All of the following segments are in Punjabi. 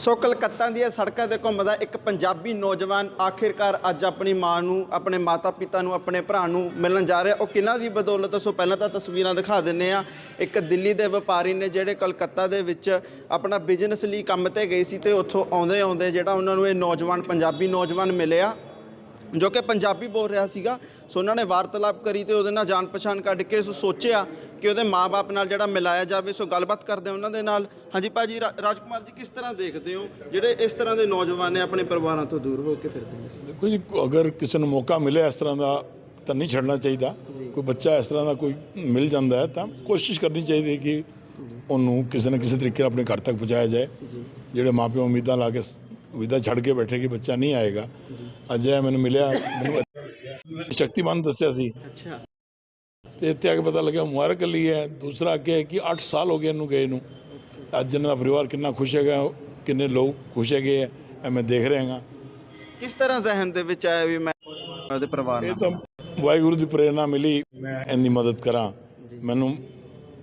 ਸੋ ਕਲਕੱਤਾ ਦੀਆਂ ਸੜਕਾਂ ਤੇ ਘੁੰਮਦਾ ਇੱਕ ਪੰਜਾਬੀ ਨੌਜਵਾਨ ਆਖਿਰਕਾਰ ਅੱਜ ਆਪਣੀ ਮਾਂ ਨੂੰ, ਆਪਣੇ ਮਾਤਾ-ਪਿਤਾ ਨੂੰ, ਆਪਣੇ ਭਰਾ ਨੂੰ ਮਿਲਣ ਜਾ ਰਿਹਾ। ਉਹ ਕਿਹਨਾਂ ਦੀ ਬਦੌਲਤ, ਸੋ ਪਹਿਲਾਂ ਤਾਂ ਤਸਵੀਰਾਂ ਦਿਖਾ ਦਿੰਨੇ ਆ ਇੱਕ ਦਿੱਲੀ ਦੇ ਵਪਾਰੀ ਨੇ ਜਿਹੜੇ ਕਲਕੱਤਾ ਦੇ ਵਿੱਚ ਆਪਣਾ ਬਿਜ਼ਨਸ ਲਈ ਕੰਮ ਤੇ ਗਏ ਸੀ ਤੇ ਉੱਥੋਂ ਆਉਂਦੇ ਆਉਂਦੇ ਜਿਹੜਾ ਉਹਨਾਂ ਨੂੰ ਇਹ ਨੌਜਵਾਨ, ਪੰਜਾਬੀ ਨੌਜਵਾਨ ਮਿਲਿਆ। ਜੋ ਕਿ ਪੰਜਾਬੀ ਬੋਲ ਰਿਹਾ ਸੀਗਾ ਸੋ ਉਹਨਾਂ ਨੇ ਵਾਰਤਾਲਾਪ ਕਰੀ ਤੇ ਉਹਦੇ ਨਾਲ ਜਾਣ ਪਛਾਣ ਕੱਢ ਕੇ ਸੋ ਸੋਚਿਆ ਕਿ ਉਹਦੇ ਮਾਪੇ ਨਾਲ ਜਿਹੜਾ ਮਿਲਾਇਆ ਜਾਵੇ ਸੋ ਗੱਲਬਾਤ ਕਰਦੇ ਉਹਨਾਂ ਦੇ ਨਾਲ। ਹਾਂਜੀ ਭਾਜੀ ਰਾ- ਰਾਜਕੁਮਾਰ ਜੀ ਕਿਸ ਤਰ੍ਹਾਂ ਦੇਖਦੇ ਹੋ? ਜਿਹੜੇ ਇਸ ਤਰ੍ਹਾਂ ਦੇ ਨੌਜਵਾਨ ਨੇ ਆਪਣੇ ਪਰਿਵਾਰਾਂ ਤੋਂ ਦੂਰ ਹੋ ਕੇ ਫਿਰਦੇ ਨੇ? ਦੇਖੋ ਜੀ ਅਗਰ ਕਿਸੇ ਨੂੰ ਮੌਕਾ ਮਿਲੇ ਇਸ ਤਰ੍ਹਾਂ ਦਾ ਤਾਂ ਨਹੀਂ ਛੱਡਣਾ ਚਾਹੀਦਾ। ਕੋਈ ਬੱਚਾ ਇਸ ਤਰ੍ਹਾਂ ਦਾ ਕੋਈ ਮਿਲ ਜਾਂਦਾ ਹੈ ਤਾਂ ਕੋਸ਼ਿਸ਼ ਕਰਨੀ ਚਾਹੀਦੀ ਹੈ ਕਿ ਉਹਨੂੰ ਕਿਸੇ ਨਾ ਕਿਸੇ ਤਰੀਕੇ ਨਾਲ ਆਪਣੇ ਘਰ ਤੱਕ ਪਹੁੰਚਾਇਆ ਜਾਏ। ਜਿਹੜੇ ਮਾਪੇ ਉਮੀਦਾਂ ਲਾ ਕੇ ਸ- ਉਮੀਦਾਂ ਛੱਡ ਕੇ ਬੈਠੇ ਕਿ ਬੱਚਾ ਨਹੀਂ ਆਏਗਾ ਅੱਜ ਇਹ ਮੈਨੂੰ ਮਿਲਿਆ ਮੈਨੂੰ ਸ਼ਕਤੀਮਾਨ ਦੱਸਿਆ ਸੀ। ਅੱਛਾ। ਤੇ ਇੱਥੇ ਆ ਕੇ ਪਤਾ ਲੱਗਿਆ ਮੁਬਾਰਕ ਲਈ ਹੈ। ਦੂਸਰਾ ਅੱਗੇ ਹੈ ਕਿ 8 ਸਾਲ ਹੋ ਗਏ ਇਹਨੂੰ ਗਏ ਨੂੰ। ਅੱਜ ਇਹਨਾਂ ਦਾ ਪਰਿਵਾਰ ਕਿੰਨਾ ਖੁਸ਼ ਹੈਗਾ ਕਿੰਨੇ ਲੋਕ ਖੁਸ਼ ਹੈਗੇ ਇਹ ਮੈਂ ਦੇਖ ਰਿਹਾ ਹਾਂ ਕਿਸ ਤਰ੍ਹਾਂ ਜ਼ਹਿਨ ਦੇ ਵਿੱਚ ਆਇਆ ਵੀ ਮੈਂ ਉਹਦੇ ਪਰਿਵਾਰ ਇਹ ਨਾਲ? ਤਾਂ ਵਾਹਿਗੁਰੂ ਦੀ ਪ੍ਰੇਰਣਾ ਮਿਲੀ ਮੈਂ ਇੰਨੀ ਮਦਦ ਕਰਾਂ। ਮੈਨੂੰ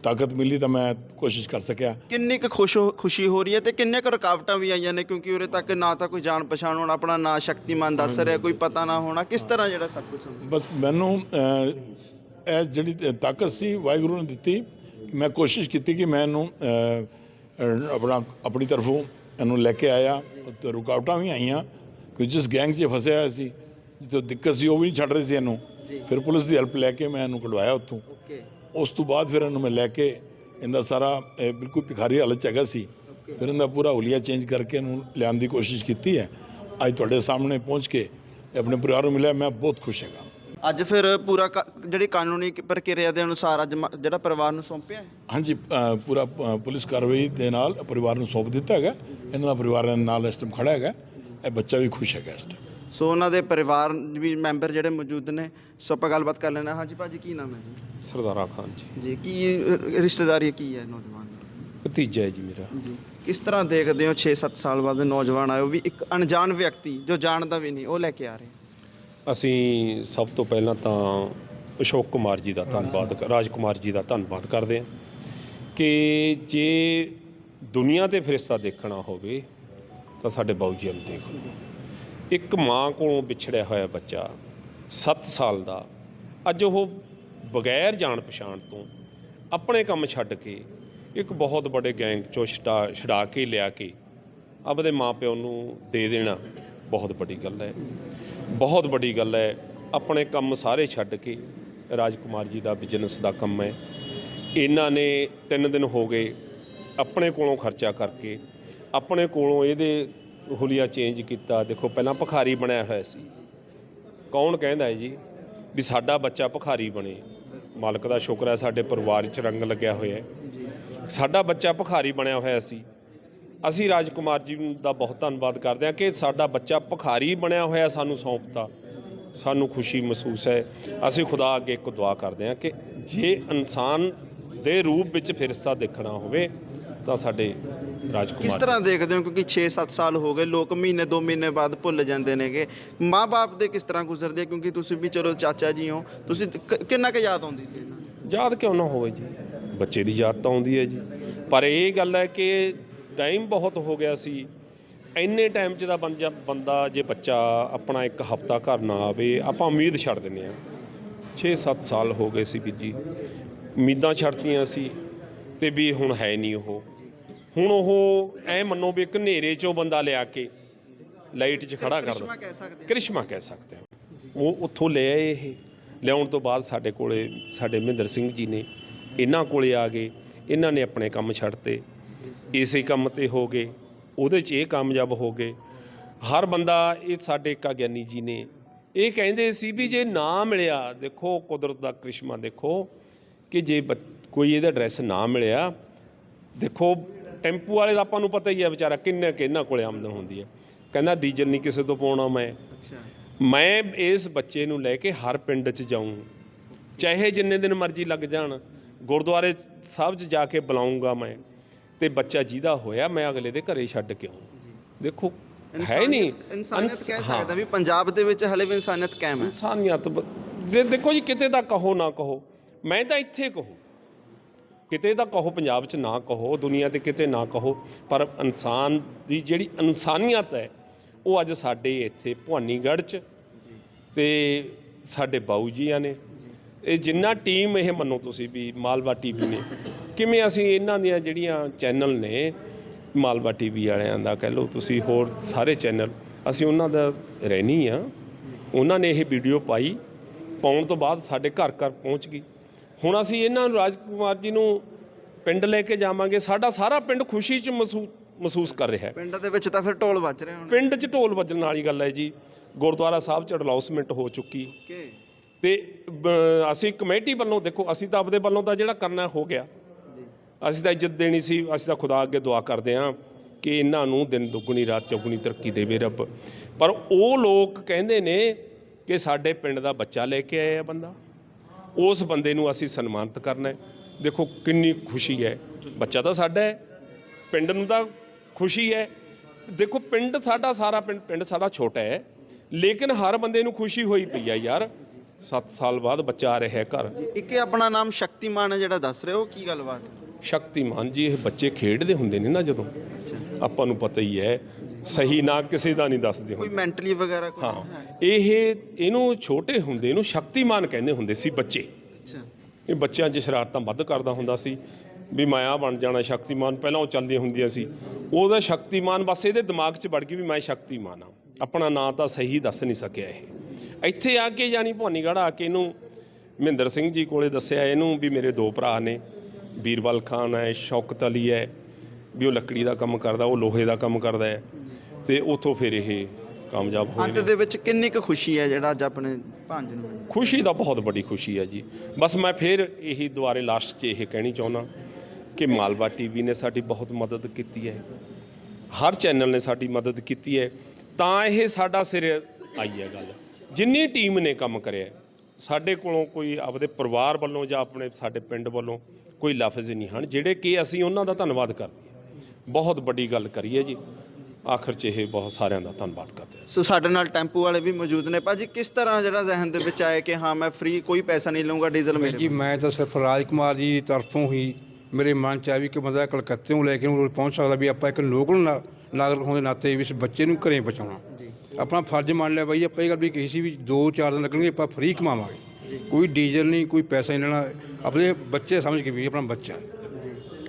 ਤਾਕਤ ਮਿਲੀ ਤਾਂ ਮੈਂ ਕੋਸ਼ਿਸ਼ ਕਰ ਸਕਿਆ। ਕਿੰਨੀ ਕੁ ਖੁਸ਼ ਹੋ- ਖੁਸ਼ੀ ਹੋ ਰਹੀ ਹੈ ਤੇ ਕਿੰਨੇ ਕੁ ਰੁਕਾਵਟਾਂ ਵੀ ਆਈਆਂ ਨੇ? ਕਿਉਂਕਿ ਉਰੇ ਤੱਕ ਨਾ ਤਾਂ ਕੋਈ ਜਾਣ ਪਛਾਣ ਹੋਣਾ ਆਪਣਾ ਨਾਂ ਸ਼ਕਤੀਮਾਨ ਦੱਸ ਰਿਹਾ ਕੋਈ ਪਤਾ ਨਾ ਹੋਣਾ। ਕਿਸ ਤਰ੍ਹਾਂ ਜਿਹੜਾ ਸਭ ਕੁਝ ਬਸ ਮੈਨੂੰ ਅਹ, ਇਹ ਜਿਹੜੀ ਤ- ਤਾਕਤ ਸੀ ਵਾਹਿਗੁਰੂ ਨੇ ਦਿੱਤੀ ਕਿ ਮੈਂ ਕੋਸ਼ਿਸ਼ ਕੀਤੀ ਕਿ ਮੈਂ ਇਹਨੂੰ ਅਹ, ਅਹ, ਆਪਣਾ ਆਪਣੀ ਤਰਫੋਂ ਇਹਨੂੰ ਲੈ ਕੇ ਆਇਆ। ਤੇ ਰੁਕਾਵਟਾਂ ਵੀ ਆਈਆਂ ਕਿ ਜਿਸ ਗੈਂਗ 'ਚ ਫਸਿਆ ਹੋਇਆ ਸੀ ਜਿੱਥੇ ਦਿੱਕਤ ਸੀ ਉਹ ਵੀ ਨਹੀਂ ਛੱਡ ਰਹੀ ਸੀ ਇਹਨੂੰ। ਫਿਰ ਪੁਲਿਸ ਦੀ ਹੈਲਪ ਲੈ ਕੇ ਮੈਂ ਇਹਨੂੰ ਕਢਵਾਇਆ ਉੱਥੋਂ। ਓਕੇ। ਉਸ ਤੋਂ ਬਾਅਦ ਫਿਰ ਇਹਨੂੰ ਮੈਂ ਲੈ ਕੇ ਇਹਦਾ ਸਾਰਾ ਇਹ ਬਿਲਕੁਲ ਭਿਖਾਰੀ ਹਾਲਤ 'ਚ ਹੈਗਾ ਸੀ। ਫਿਰ ਇਹਦਾ ਪੂਰਾ ਹੁਲੀਆ ਚੇਂਜ ਕਰਕੇ ਇਹਨੂੰ ਲਿਆਉਣ ਦੀ ਕੋਸ਼ਿਸ਼ ਕੀਤੀ ਹੈ। ਅੱਜ ਤੁਹਾਡੇ ਸਾਹਮਣੇ ਪਹੁੰਚ ਕੇ ਆਪਣੇ ਪਰਿਵਾਰ ਨੂੰ ਮਿਲਿਆ ਮੈਂ ਬਹੁਤ ਖੁਸ਼ ਹੈਗਾ। ਅੱਜ ਫਿਰ ਪੂਰਾ ਜਿਹੜੀ ਕਾਨੂੰਨੀ ਪ੍ਰਕਿਰਿਆ ਦੇ ਅਨੁਸਾਰ ਅੱਜ ਜਿਹੜਾ ਪਰਿਵਾਰ ਨੂੰ ਸੌਂਪਿਆ ਹੈ? ਹਾਂਜੀ ਪੂਰਾ ਪੁਲਿਸ ਕਾਰਵਾਈ ਦੇ ਨਾਲ ਪਰਿਵਾਰ ਨੂੰ ਸੌਂਪ ਦਿੱਤਾ ਹੈਗਾ। ਇਹਨਾਂ ਦਾ ਪਰਿਵਾਰ ਨਾਲ ਇਸ ਟਾਈਮ ਖੜਾ ਹੈਗਾ। ਇਹ ਬੱਚਾ ਵੀ ਖੁਸ਼ ਹੈਗਾ ਇਸ ਟਾਈਮ ਸੋ ਉਹਨਾਂ ਦੇ ਪਰਿਵਾਰ ਵੀ ਮੈਂਬਰ ਜਿਹੜੇ ਮੌਜੂਦ ਨੇ ਸੋ ਆਪਾਂ ਗੱਲਬਾਤ ਕਰ ਲੈਣਾ ਹਾਂਜੀ ਭਾਜੀ ਕੀ ਨਾਮ ਹੈ ਜੀ? ਸਰਦਾਰਾ ਖਾਨ ਜੀ। ਜੀ ਕੀ ਅ, ਰਿਸ਼ਤੇਦਾਰੀ ਕੀ ਹੈ ਨੌਜਵਾਨ ਦੀ? ਭਤੀਜਾ ਹੈ ਜੀ ਮੇਰਾ। ਜੀ ਕਿਸ ਤਰ੍ਹਾਂ ਦੇਖਦੇ ਹੋ 6-7 ਸਾਲ ਬਾਅਦ ਨੌਜਵਾਨ ਆਇਓ ਵੀ ਇੱਕ ਅਣਜਾਣ ਵਿਅਕਤੀ ਜੋ ਜਾਣਦਾ ਵੀ ਨਹੀਂ ਉਹ ਲੈ ਕੇ ਆ ਰਹੇ। ਅਸੀਂ ਸਭ ਤੋਂ ਪਹਿਲਾਂ ਤਾਂ ਅਸ਼ੋਕ ਕੁਮਾਰ ਜੀ ਦਾ ਧੰਨਵਾਦ ਰਾਜ ਕੁਮਾਰ ਜੀ ਦਾ ਧੰਨਵਾਦ ਕਰਦੇ ਹਾਂ ਕਿ ਜੇ ਦੁਨੀਆ ਤੇ ਫਰਿਸ਼ਤਾ ਦੇਖਣਾ ਹੋਵੇ ਤਾਂ ਸਾਡੇ ਬਾਊ ਜੀ ਨੂੰ ਦੇਖੋ ਇੱਕ ਮਾਂ ਕੋਲੋਂ ਵਿਛੜਿਆ ਹੋਇਆ ਬੱਚਾ 7 ਸਾਲ ਦਾ, ਅੱਜ ਉਹ ਬਗੈਰ ਜਾਣ ਪਛਾਣ ਤੋਂ ਆਪਣੇ ਕੰਮ ਛੱਡ ਕੇ ਇੱਕ ਬਹੁਤ ਵੱਡੇ ਗੈਂਗ ਚੋਂ ਛਡਾ ਛਡਾ ਕੇ ਲਿਆ ਕੇ ਆਪਦੇ ਮਾਪਿਓ ਨੂੰ ਦੇ ਦੇਣਾ ਬਹੁਤ ਵੱਡੀ ਗੱਲ ਹੈ। ਬਹੁਤ ਵੱਡੀ ਗੱਲ ਹੈ, ਆਪਣੇ ਕੰਮ ਸਾਰੇ ਛੱਡ ਕੇ ਰਾਜਕੁਮਾਰ ਜੀ ਦਾ ਬਿਜ਼ਨਸ ਦਾ ਕੰਮ ਹੈ। ਇਹਨਾਂ ਨੇ 3 ਦਿਨ ਹੋ ਗਏ ਆਪਣੇ ਕੋਲੋਂ ਖਰਚਾ ਕਰਕੇ, ਆਪਣੇ ਕੋਲੋਂ ਇਹਦੇ ਹੁਲੀਆ ਚੇਂਜ ਕੀਤਾ। ਦੇਖੋ, ਪਹਿਲਾਂ ਭਖਾਰੀ ਬਣਿਆ ਹੋਇਆ ਸੀ। ਕੌਣ ਕਹਿੰਦਾ ਹੈ ਜੀ ਵੀ ਸਾਡਾ ਬੱਚਾ ਭਖਾਰੀ ਬਣੇ? ਮਾਲਕ ਦਾ ਸ਼ੁਕਰ ਹੈ, ਸਾਡੇ ਪਰਿਵਾਰ 'ਚ ਰੰਗ ਲੱਗਿਆ ਹੋਇਆ ਹੈ। ਸਾਡਾ ਬੱਚਾ ਭਖਾਰੀ ਬਣਿਆ ਹੋਇਆ ਸੀ। ਅਸੀਂ ਰਾਜਕੁਮਾਰ ਜੀ ਦਾ ਬਹੁਤ ਧੰਨਵਾਦ ਕਰਦੇ ਹਾਂ ਕਿ ਸਾਡਾ ਬੱਚਾ ਭਖਾਰੀ ਬਣਿਆ ਹੋਇਆ ਸਾਨੂੰ ਸੌਂਪਤਾ। ਸਾਨੂੰ ਖੁਸ਼ੀ ਮਹਿਸੂਸ ਹੈ। ਅਸੀਂ ਖੁਦਾ ਅੱਗੇ ਇੱਕ ਦੁਆ ਕਰਦੇ ਹਾਂ ਕਿ ਜੇ ਇਨਸਾਨ ਦੇ ਰੂਪ ਵਿੱਚ ਫਿਰਸਤਾ ਦੇਖਣਾ ਹੋਵੇ ਤਾਂ ਸਾਡੇ ਕਿਸ ਰਾਜਕੁਮਾਰ ਤਰ੍ਹਾਂ ਦੇਖਦੇ ਹੋ? ਕਿਉਂਕਿ 6-7 ਸਾਲ ਹੋ ਗਏ ਲੋਕ ਮਹੀਨੇ 2 ਮਹੀਨੇ ਬਾਅਦ ਭੁੱਲ ਜਾਂਦੇ ਨੇਗੇ। ਮਾਪੇ ਦੇ ਕਿਸ ਤਰ੍ਹਾਂ ਗੁਜ਼ਰਦੇ ਆ? ਕਿਉਂਕਿ ਤੁਸੀਂ ਵੀ ਚਲੋ ਚਾਚਾ ਜੀ ਹੋ। ਤੁਸੀਂ ਕ- ਕਿੰਨਾ ਕੁ ਯਾਦ ਆਉਂਦੀ ਸੀ ਇਹਨਾਂ? ਯਾਦ ਕਿਉਂ ਨਾ ਹੋਵੇ ਜੀ? ਬੱਚੇ ਦੀ ਯਾਦ ਤਾਂ ਆਉਂਦੀ ਹੈ ਜੀ। ਪਰ ਇਹ ਗੱਲ ਹੈ ਕਿ ਟਾਈਮ ਬਹੁਤ ਹੋ ਗਿਆ ਸੀ। ਇੰਨੇ ਟਾਈਮ 'ਚ ਦਾ ਬੰਦਾ ਬੰਦਾ ਜੇ ਬੱਚਾ ਆਪਣਾ ਇੱਕ ਹਫਤਾ ਘਰ ਨਾ ਆਵੇ ਆਪਾਂ ਉਮੀਦ ਛੱਡ ਦਿੰਦੇ ਆ 6-7 ਸਾਲ ਹੋ ਗਏ ਸੀ ਵੀਰ ਜੀ ਉਮੀਦਾਂ ਛੱਡਤੀਆਂ ਸੀ ਤੇ ਵੀ ਹੁਣ ਹੈ ਨਹੀਂ ਉਹ। ਹੁਣ ਉਹ ਐ ਮੰਨੋ ਵੀ ਇੱਕ ਹਨੇਰੇ 'ਚੋਂ ਬੰਦਾ ਲਿਆ ਕੇ ਲਾਈਟ 'ਚ ਖੜਾ ਕਰ ਕਰਿਸ਼ਮਾ ਕਹਿ ਸਕਦੇ ਹਾਂ। ਕ੍ਰਿਸ਼ਮਾ ਕਹਿ ਸਕਦੇ ਹਾਂ ਉਹ ਉੱਥੋਂ ਲੈ ਆਏ ਇਹ। ਲਿਆਉਣ ਤੋਂ ਬਾਅਦ ਸਾਡੇ ਕੋਲੇ ਸਾਡੇ ਮਹਿੰਦਰ ਸਿੰਘ ਜੀ ਨੇ ਇਹਨਾਂ ਕੋਲੇ ਆ ਗਏ। ਇਹਨਾਂ ਨੇ ਆਪਣੇ ਕੰਮ ਛੱਡਤੇ ਇਸੇ ਕੰਮ ਤੇ ਹੋ ਗਏ। ਉਹਦੇ 'ਚ ਇਹ ਕਾਮਯਾਬ ਹੋ ਗਏ। ਹਰ ਬੰਦਾ ਇਹ ਸਾਡੇ ਕਾ ਗਿਆਨੀ ਜੀ ਨੇ ਇਹ ਕਹਿੰਦੇ ਸੀ ਵੀ ਜੇ ਨਾ ਮਿਲਿਆ ਦੇਖੋ ਕੁਦਰਤ ਦਾ ਕ੍ਰਿਸ਼ਮਾ ਦੇਖੋ ਕਿ ਜੇ ਬੱਚ- ਕੋਈ ਇਹਦਾ ਐਡਰੈਸ ਨਾ ਮਿਲਿਆ ਦੇਖੋ ਟੈਂਪੂ ਵਾਲੇ ਦਾ ਆਪਾਂ ਨੂੰ ਪਤਾ ਹੀ ਹੈ ਵਿਚਾਰਾ ਕਿੰਨੇ ਕਿੰਨਾ ਕੋਲੇ ਆਮਦਨ ਹੁੰਦੀ ਹੈ। ਕਹਿੰਦਾ ਡੀਜ਼ਲ ਨਹੀਂ ਕਿਸੇ ਤੋਂ ਪਾਉਣਾ ਮੈਂ। ਅੱਛਾ। ਮੈਂ ਇਸ ਬੱਚੇ ਨੂੰ ਲੈ ਕੇ ਹਰ ਪਿੰਡ 'ਚ ਜਾਊਂ। ਚਾਹੇ ਜਿੰਨੇ ਦਿਨ ਮਰਜ਼ੀ ਲੱਗ ਜਾਣ ਗੁਰਦੁਆਰੇ ਸਾਹਿਬ 'ਚ ਜਾ ਕੇ ਬੁਲਾਉਂਗਾ ਮੈਂ ਤੇ ਬੱਚਾ ਜਿਹਦਾ ਹੋਇਆ ਮੈਂ ਅਗਲੇ ਦੇ ਘਰੇ ਛੱਡ ਕੇ ਆਉਂ ਦੇਖੋ ਹੈ ਨਹੀਂ। ਇਨਸਾਨੀਅਤ- ਕਹਿ। ਸਕਦਾ ਵੀ ਪੰਜਾਬ ਦੇ ਵਿੱਚ ਹਲੇ ਵੀ ਇਨਸਾਨੀਅਤ ਕਾਇਮ ਹੈ। ਇਨਸਾਨੀਅਤ ਦੇਖੋ ਜੀ ਕਿਤੇ ਤਾਂ ਕਹੋ ਨਾ ਕਹੋ। ਮੈਂ ਤਾਂ ਇੱਥੇ ਕਹੂੰ। ਕਿਤੇ ਤਾਂ ਕਹੋ ਪੰਜਾਬ 'ਚ ਨਾ ਕਹੋ, ਦੁਨੀਆ ਤੇ ਕਿਤੇ ਨਾ ਕਹੋ, ਪਰ ਇਨਸਾਨ ਦੀ ਜਿਹੜੀ ਇਨਸਾਨੀਅਤ ਹੈ, ਉਹ ਅੱਜ ਸਾਡੇ ਇੱਥੇ ਭਵਾਨੀਗੜ੍ਹ 'ਚ। ਤੇ ਸਾਡੇ ਬਾਊ ਜੀਆਂ ਨੇ। ਇਹ ਜਿੰਨਾ ਟੀਮ ਇਹ ਮੰਨੋ ਤੁਸੀਂ ਵੀ ਮਾਲਵਾ ਟੀਵੀ ਨੇ। ਕਿਵੇਂ ਅਸੀਂ ਇਹਨਾਂ ਦੀਆਂ ਜਿਹੜੀਆਂ ਚੈਨਲ ਨੇ, ਮਾਲਵਾ ਟੀਵੀ ਵਾਲਿਆਂ ਦਾ ਕਹਿ ਲਓ ਤੁਸੀਂ ਹੋਰ ਸਾਰੇ ਚੈਨਲ ਅਸੀਂ ਉਹਨਾਂ ਦਾ ਰਹਿਣੀ ਆ। ਉਹਨਾਂ ਨੇ ਇਹ ਵੀਡੀਓ ਪਾਈ, ਪਾਉਣ ਤੋਂ ਬਾਅਦ ਸਾਡੇ ਘਰ ਘਰ ਪਹੁੰਚ ਗਈ। ਹੁਣ ਅਸੀਂ ਇਹਨਾਂ ਨੂੰ ਰਾਜਕੁਮਾਰ ਜੀ ਨੂੰ ਪਿੰਡ ਲੈ ਕੇ ਜਾਵਾਂਗੇ। ਸਾਡਾ ਸਾਰਾ ਪਿੰਡ ਖੁਸ਼ੀ 'ਚ ਮਹਿਸੂ- ਮਹਿਸੂਸ ਕਰ ਰਿਹਾ ਹੈ। ਪਿੰਡ ਦੇ ਵਿੱਚ ਤਾਂ ਫਿਰ ਢੋਲ ਵੱਜ ਰਹੇ ਹੋਣ ਪਿੰਡ 'ਚ ਢੋਲ ਵੱਜਣ ਵਾਲੀ ਗੱਲ ਹੈ ਜੀ। ਗੁਰਦੁਆਰਾ ਸਾਹਿਬ 'ਚ ਅਡਲਾਉਸਮੈਂਟ ਹੋ ਚੁੱਕੀ। ਕਿ ਤੇ ਅਸੀਂ ਕਮੇਟੀ ਵੱਲੋਂ ਦੇਖੋ ਅਸੀਂ ਤਾਂ ਆਪਦੇ ਵੱਲੋਂ ਤਾਂ ਜਿਹੜਾ ਕਰਨਾ ਹੋ ਗਿਆ। ਅਸੀਂ ਤਾਂ ਇੱਜ਼ਤ ਦੇਣੀ ਸੀ। ਅਸੀਂ ਤਾਂ ਖੁਦਾ ਅੱਗੇ ਦੁਆ ਕਰਦੇ ਹਾਂ ਕਿ ਇਹਨਾਂ ਨੂੰ ਦਿਨ ਦੁੱਗਣੀ ਰਾਤ ਚੌਗੁਣੀ ਤਰੱਕੀ ਦੇਵੇ ਰੱਬ। ਪਰ ਉਹ ਲੋਕ ਕਹਿੰਦੇ ਨੇ ਕਿ ਸਾਡੇ ਪਿੰਡ ਦਾ ਬੱਚਾ ਲੈ ਕੇ ਆਇਆ ਬੰਦਾ। ਉਸ ਬੰਦੇ ਨੂੰ ਅਸੀਂ ਸਨਮਾਨਿਤ ਕਰਨਾ ਹੈ। ਦੇਖੋ ਕਿੰਨੀ ਖੁਸ਼ੀ ਹੈ। ਬੱਚਾ ਤਾਂ ਸਾਡਾ ਹੈ। ਪਿੰਡ ਨੂੰ ਤਾਂ ਖੁਸ਼ੀ ਹੈ। ਦੇਖੋ ਪਿੰਡ ਸਾਡਾ ਸਾਰਾ ਪਿੰਡ ਪਿੰਡ ਸਾਡਾ ਛੋਟਾ ਹੈ। ਲੇਕਿਨ ਹਰ ਬੰਦੇ ਨੂੰ ਖੁਸ਼ੀ ਹੋਈ ਪਈ ਹੈ ਯਾਰ। 7 ਸਾਲ ਬਾਅਦ ਬੱਚਾ ਆ ਰਿਹਾ ਹੈ ਘਰ। ਇੱਕ ਇਹ ਆਪਣਾ ਨਾਮ ਸ਼ਕਤੀਮਾਨ ਹੈ ਜਿਹੜਾ ਦੱਸ ਰਹੇ ਹੋ ਕੀ ਗੱਲਬਾਤ? ਸ਼ਕਤੀਮਾਨ ਜੀ ਇਹ ਬੱਚੇ ਖੇਡਦੇ ਹੁੰਦੇ ਨੇ ਨਾ ਜਦੋਂ। ਆਪਾਂ ਨੂੰ ਪਤਾ ਹੀ ਹੈ ਸਹੀ ਨਾ ਕਿਸੇ ਦਾ ਨਹੀਂ ਦੱਸਦੇ ਕੋਈ ਹੁੰਦੇ। ਮੈਂਟਲੀ ਵਗੈਰਾ ਕੋਈ? ਹਾਂ। ਇਹ ਇਹਨੂੰ ਛੋਟੇ ਹੁੰਦੇ ਨੂੰ ਸ਼ਕਤੀਮਾਨ ਕਹਿੰਦੇ ਹੁੰਦੇ ਸੀ ਬੱਚੇ। ਅੱਛਾ। ਇਹ ਬੱਚਿਆਂ 'ਚ ਸ਼ਰਾਰਤਾਂ ਵੱਧ ਕਰਦਾ ਹੁੰਦਾ ਸੀ। ਵੀ ਮੈਂ ਆ ਬਣ ਜਾਣਾ ਸ਼ਕਤੀਮਾਨ ਪਹਿਲਾਂ ਉਹ ਚੱਲਦੀਆਂ ਹੁੰਦੀਆਂ ਸੀ। ਉਹਦਾ ਸ਼ਕਤੀਮਾਨ ਬਸ ਇਹਦੇ ਦਿਮਾਗ 'ਚ ਵੜ ਗਈ ਵੀ ਮੈਂ ਸ਼ਕਤੀਮਾਨ ਆ ਆਪਣਾ ਨਾਂ ਤਾਂ ਸਹੀ ਦੱਸ ਨਹੀਂ ਸਕਿਆ ਇਹ। ਇੱਥੇ ਆ ਕੇ ਜਾਨੀ ਭਵਾਨੀਗੜ੍ਹ ਆ ਕੇ ਇਹਨੂੰ ਮਹਿੰਦਰ ਸਿੰਘ ਜੀ ਕੋਲੇ ਦੱਸਿਆ ਇਹਨੂੰ ਵੀ ਮੇਰੇ ਦੋ ਭਰਾ ਨੇ। ਬੀਰਬਲ ਖਾਨ ਹੈ ਸ਼ੌਕਤ ਅਲੀ ਹੈ। ਵੀ ਉਹ ਲੱਕੜੀ ਦਾ ਕੰਮ ਕਰਦਾ ਉਹ ਲੋਹੇ ਦਾ ਕੰਮ ਕਰਦਾ ਹੈ। ਤੇ ਉੱਥੋਂ ਫਿਰ ਇਹ ਕਾਮਯਾਬ ਹੋਏ ਅੰਤ ਨੇ। ਦੇ ਵਿੱਚ ਕਿੰਨੀ ਕੁ ਖੁਸ਼ੀ ਹੈ ਜਿਹੜਾ ਅੱਜ ਆਪਣੇ ਭਾਂਜ ਨੂੰ? ਖੁਸ਼ੀ ਦਾ ਬਹੁਤ ਵੱਡੀ ਖੁਸ਼ੀ ਹੈ ਜੀ। ਬਸ ਮੈਂ ਫਿਰ ਇਹੀ ਦੁਆਰੇ ਲਾਸਟ 'ਚ ਇਹ ਕਹਿਣੀ ਚਾਹੁੰਦਾ ਕਿ ਮਾਲਵਾ ਟੀਵੀ ਨੇ ਸਾਡੀ ਬਹੁਤ ਮਦਦ ਕੀਤੀ ਹੈ। ਹਰ ਚੈਨਲ ਨੇ ਸਾਡੀ ਮਦਦ ਕੀਤੀ ਹੈ। ਤਾਂ ਇਹ ਸਾਡਾ ਸਿਰ ਆਈ ਹੈ ਗੱਲ। ਜਿੰਨੀ ਟੀਮ ਨੇ ਕੰਮ ਕਰਿਆ ਸਾਡੇ ਕੋਲੋਂ ਕੋਈ ਆਪਦੇ ਪਰਿਵਾਰ ਵੱਲੋਂ ਜਾਂ ਆਪਣੇ ਸਾਡੇ ਪਿੰਡ ਵੱਲੋਂ ਕੋਈ ਲਫ਼ਜ਼ ਨਹੀਂ ਹਨ। ਜਿਹੜੇ ਕਿ ਅਸੀਂ ਉਹਨਾਂ ਦਾ ਧੰਨਵਾਦ ਕਰਦੇ ਹਾਂ। ਬਹੁਤ ਵੱਡੀ ਗੱਲ ਕਰੀ ਹੈ ਜੀ। ਆਖਰ 'ਚ ਇਹ ਬਹੁਤ ਸਾਰਿਆਂ ਦਾ ਧੰਨਵਾਦ ਕਰਦੇ ਹਾਂ। ਸੋ ਸਾਡੇ ਨਾਲ ਟੈਂਪੂ ਵਾਲੇ ਵੀ ਮੌਜੂਦ ਨੇ। ਭਾਜੀ ਕਿਸ ਤਰ੍ਹਾਂ ਜਿਹੜਾ ਜ਼ਿਹਨ ਦੇ ਵਿੱਚ ਆਇਆ ਕਿ ਹਾਂ ਮੈਂ ਫ੍ਰੀ ਕੋਈ ਪੈਸਾ ਨਹੀਂ ਲਵਾਂਗਾ ਡੀਜ਼ਲ ਮੇਰੇ ਜੀ ਮੈਂ ਤਾਂ ਸਿਰਫ ਰਾਜਕੁਮਾਰ ਜੀ ਦੀ ਤਰਫੋਂ ਹੀ ਮੇਰੇ ਮਨ ਚ ਆ ਵੀ ਕਿ ਬੰਦਾ ਕਲਕੱਤੇੋਂ ਲੈ ਕੇ ਉਹ ਪਹੁੰਚ ਸਕਦਾ ਵੀ ਆਪਾਂ ਇੱਕ ਲੋਕਲ ਨਾ- ਨਾਗਰਿਕ ਹੋਣ ਦੇ ਨਾਤੇ ਵੀ ਇਸ ਬੱਚੇ ਨੂੰ ਘਰੇ ਪਹੁੰਚਾਉਣਾ। ਆਪਣਾ ਫਰਜ਼ ਮੰਨ ਲਿਆ ਬਾਈ ਆਪਾਂ ਇਹ ਗੱਲ ਵੀ ਕਹੀ ਸੀ ਵੀ 2-4 ਦਿਨ ਲੱਗਣਗੇ ਆਪਾਂ ਫ੍ਰੀ ਕਮਾਵਾਂਗੇ। ਕੋਈ ਡੀਜ਼ਲ ਨਹੀਂ ਕੋਈ ਪੈਸਾ ਨਹੀਂ ਲੈਣਾ। ਆਪਣੇ ਬੱਚੇ ਸਮਝ ਕੇ ਵੀ ਆਪਣਾ ਬੱਚਾ। ਹੈ।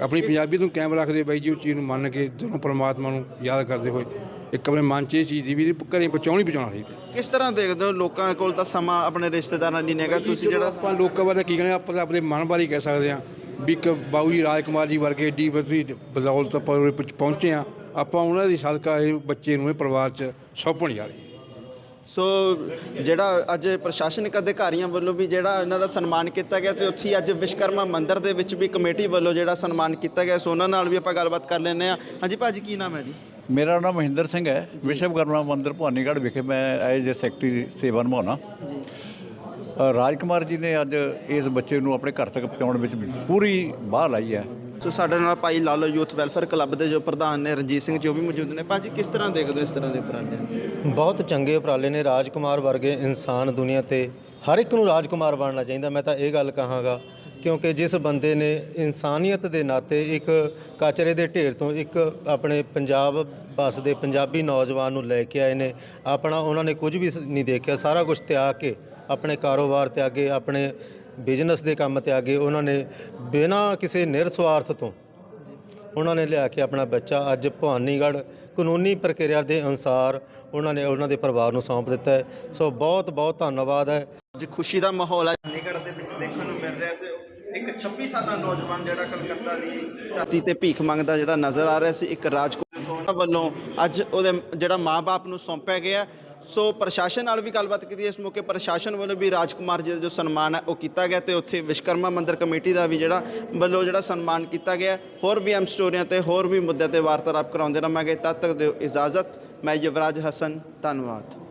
ਆਪਣੀ ਪੰਜਾਬੀ ਨੂੰ ਕਾਇਮ ਰੱਖਦੇ ਬਾਈ ਜੀ ਉਹ ਚੀਜ਼ ਨੂੰ ਮੰਨ ਕੇ ਦੋਨੋਂ ਪਰਮਾਤਮਾ ਨੂੰ ਯਾਦ ਕਰਦੇ ਹੋਏ ਇੱਕ ਆਪਣੇ ਮਨ 'ਚ ਇਹ ਚੀਜ਼ ਦੀ ਵੀ ਘਰੇ ਪਹੁੰਚਾਉਣੀ ਪਹੁੰਚਾਉਣਾ ਚਾਹੀਦਾ। ਕਿਸ ਤਰ੍ਹਾਂ ਦੇਖਦੇ ਹੋ ਲੋਕਾਂ ਕੋਲ ਤਾਂ ਸਮਾਂ ਆਪਣੇ ਰਿਸ਼ਤੇਦਾਰਾਂ ਲਈ ਨਹੀਂ ਹੈਗਾ ਤੁਸੀਂ ਜਿਹੜਾ ਆਪਾਂ ਲੋਕਾਂ ਬਾਰੇ ਕੀ ਕਹਿੰਦੇ ਆਪਾਂ ਤਾਂ ਆਪਣੇ ਮਨ ਬਾਰੇ ਕਹਿ ਸਕਦੇ ਹਾਂ ਵੀ ਇੱਕ ਬਾਊ ਜੀ ਰਾਜਕੁਮਾਰ ਜੀ ਵਰਗੇ ਏਡੀ ਵਧੀ ਬਦੌਲਤ ਆਪਾਂ ਪਹੁੰਚ- ਆ ਆਪਾਂ ਉਹਨਾਂ ਦੀ ਸਦਕਾ ਇਹ ਬੱਚੇ ਨੂੰ ਇਹ ਪਰਿਵਾਰ 'ਚ ਸੌਂਪਣ ਜਾ ਰਹੇ ਸੋ ਜਿਹੜਾ ਅੱਜ ਪ੍ਰਸ਼ਾਸਨਿਕ ਅਧਿਕਾਰੀਆਂ ਵੱਲੋਂ ਵੀ ਜਿਹੜਾ ਇਹਨਾਂ ਦਾ ਸਨਮਾਨ ਕੀਤਾ ਗਿਆ ਤੇ ਉੱਥੇ ਅੱਜ ਵਿਸ਼ਕਰਮਾ ਮੰਦਿਰ ਦੇ ਵਿੱਚ ਵੀ ਕਮੇਟੀ ਵੱਲੋਂ ਜਿਹੜਾ ਸਨਮਾਨ ਕੀਤਾ ਗਿਆ ਸੋ ਉਹਨਾਂ ਨਾਲ ਵੀ ਆਪਾਂ ਗੱਲਬਾਤ ਕਰ ਲੈਂਦੇ ਆ ਹਾਂਜੀ ਭਾਜੀ ਕੀ ਨਾਮ ਹੈ ਜੀ? ਮੇਰਾ ਨਾਮ ਮਹਿੰਦਰ ਸਿੰਘ ਹੈ। ਵਿਸ਼ਵਕਰਮਾ ਮੰਦਿਰ ਭਵਾਨੀਗੜ੍ਹ ਵਿਖੇ ਮੈਂ ਐਜ ਸੈਕਟਰੀ ਸੇਵਾ ਨਿਭਾਉਣਾ। ਅ, ਰਾਜਕੁਮਾਰ ਜੀ ਨੇ ਅੱਜ ਇਸ ਬੱਚੇ ਨੂੰ ਆਪਣੇ ਘਰ ਤੱਕ ਪਹੁੰਚਾਉਣ ਵਿੱਚ ਪੂਰੀ ਬਾਹ ਲਾਈ ਹੈ। ਸੋ ਸਾਡੇ ਨਾਲ ਭਾਈ ਲਾਲੋ ਯੂਥ ਵੈਲਫੇਅਰ ਕਲੱਬ ਦੇ ਜੋ ਪ੍ਰਧਾਨ ਨੇ ਰਣਜੀਤ ਸਿੰਘ ਜੀ, ਉਹ ਵੀ ਮੌਜੂਦ ਨੇ। ਭਾਜੀ, ਕਿਸ ਤਰ੍ਹਾਂ ਦੇਖਦੇ ਹੋ ਇਸ ਤਰ੍ਹਾਂ ਦੇ ਉਪਰਾਲੇ? ਬਹੁਤ ਚੰਗੇ ਉਪਰਾਲੇ ਨੇ। ਰਾਜਕੁਮਾਰ ਵਰਗੇ ਇਨਸਾਨ ਦੁਨੀਆ ਤੇ ਹਰ ਇੱਕ ਨੂੰ ਰਾਜਕੁਮਾਰ ਬਣਨਾ ਚਾਹੀਦਾ। ਮੈਂ ਤਾਂ ਇਹ ਗੱਲ ਕਹਾਂਗਾ, ਕਿਉਂਕਿ ਜਿਸ ਬੰਦੇ ਨੇ ਇਨਸਾਨੀਅਤ ਦੇ ਨਾਤੇ ਇੱਕ ਕਚਰੇ ਦੇ ਢੇਰ ਤੋਂ ਇੱਕ ਆਪਣੇ ਪੰਜਾਬ ਵੱਸਦੇ ਪੰਜਾਬੀ ਨੌਜਵਾਨ ਨੂੰ ਲੈ ਕੇ ਆਏ ਨੇ, ਆਪਣਾ ਉਹਨਾਂ ਨੇ ਕੁਝ ਵੀ ਨਹੀਂ ਦੇਖਿਆ। ਸਾਰਾ ਕੁਝ ਤਿਆਗ ਕੇ, ਆਪਣੇ ਕਾਰੋਬਾਰ ਤਿਆਗੇ, ਆਪਣੇ ਬਿਜ਼ਨਸ ਦੇ ਕੰਮ 'ਤੇ ਆ ਗਏ, ਉਹਨਾਂ ਨੇ ਬਿਨਾਂ ਕਿਸੇ ਨਿਰਸਵਾਰਥ ਤੋਂ ਉਹਨਾਂ ਨੇ ਲਿਆ ਕੇ ਆਪਣਾ ਬੱਚਾ ਅੱਜ ਭਵਾਨੀਗੜ੍ਹ ਕਾਨੂੰਨੀ ਪ੍ਰਕਿਰਿਆ ਦੇ ਅਨੁਸਾਰ ਉਹਨਾਂ ਨੇ ਉਹਨਾਂ ਦੇ ਪਰਿਵਾਰ ਨੂੰ ਸੌਂਪ ਦਿੱਤਾ ਹੈ। ਸੋ ਬਹੁਤ ਬਹੁਤ ਧੰਨਵਾਦ ਹੈ। ਅੱਜ ਖੁਸ਼ੀ ਦਾ ਮਾਹੌਲ ਹੈ। ਚੰਡੀਗੜ੍ਹ ਦੇ ਵਿੱਚ ਦੇਖਣ ਨੂੰ ਮਿਲ ਰਿਹਾ ਸੀ। ਇੱਕ 26 ਸਾਲਾ ਨੌਜਵਾਨ ਜਿਹੜਾ ਕਲਕੱਤਾ ਦੀ ਧਰਤੀ ਤੇ ਭੀਖ ਮੰਗਦਾ ਜਿਹੜਾ ਨਜ਼ਰ ਆ ਰਿਹਾ ਸੀ, ਇੱਕ ਰਾਜਕੁਮਾਰ ਉਹਨਾਂ ਵੱਲੋਂ ਅੱਜ ਉਹਦੇ ਜਿਹੜਾ ਮਾਪੇ ਨੂੰ ਸੌਂਪਿਆ ਗਿਆ। ਸੋ ਪ੍ਰਸ਼ਾਸਨ ਨਾਲ ਵੀ ਗੱਲਬਾਤ ਕੀਤੀ, ਇਸ ਮੌਕੇ ਪ੍ਰਸ਼ਾਸਨ ਵੱਲੋਂ ਵੀ ਰਾਜਕੁਮਾਰ ਜੀ ਦਾ ਜੋ ਸਨਮਾਨ ਹੈ ਉਹ ਕੀਤਾ ਗਿਆ ਤੇ ਉੱਥੇ ਵਿਸ਼ਕਰਮਾ ਮੰਦਿਰ ਕਮੇਟੀ ਦਾ ਵੀ ਜਿਹੜਾ ਵੱਲੋਂ ਜਿਹੜਾ ਸਨਮਾਨ ਕੀਤਾ ਗਿਆ। ਹੋਰ ਵੀ ਐਮ ਸਟੋਰੀਆਂ ਤੇ ਹੋਰ ਵੀ ਮੁੱਦਿਆਂ ਤੇ ਵਾਰਤਾਲਾਪ ਕਰਾਉਂਦੇ ਰਹਾਂਗੇ। ਤਦ ਤੱਕ ਦਿਓ ਇਜਾਜ਼ਤ। ਮੈਂ ਯੁਵਰਾਜ ਹਸਨ, ਧੰਨਵਾਦ।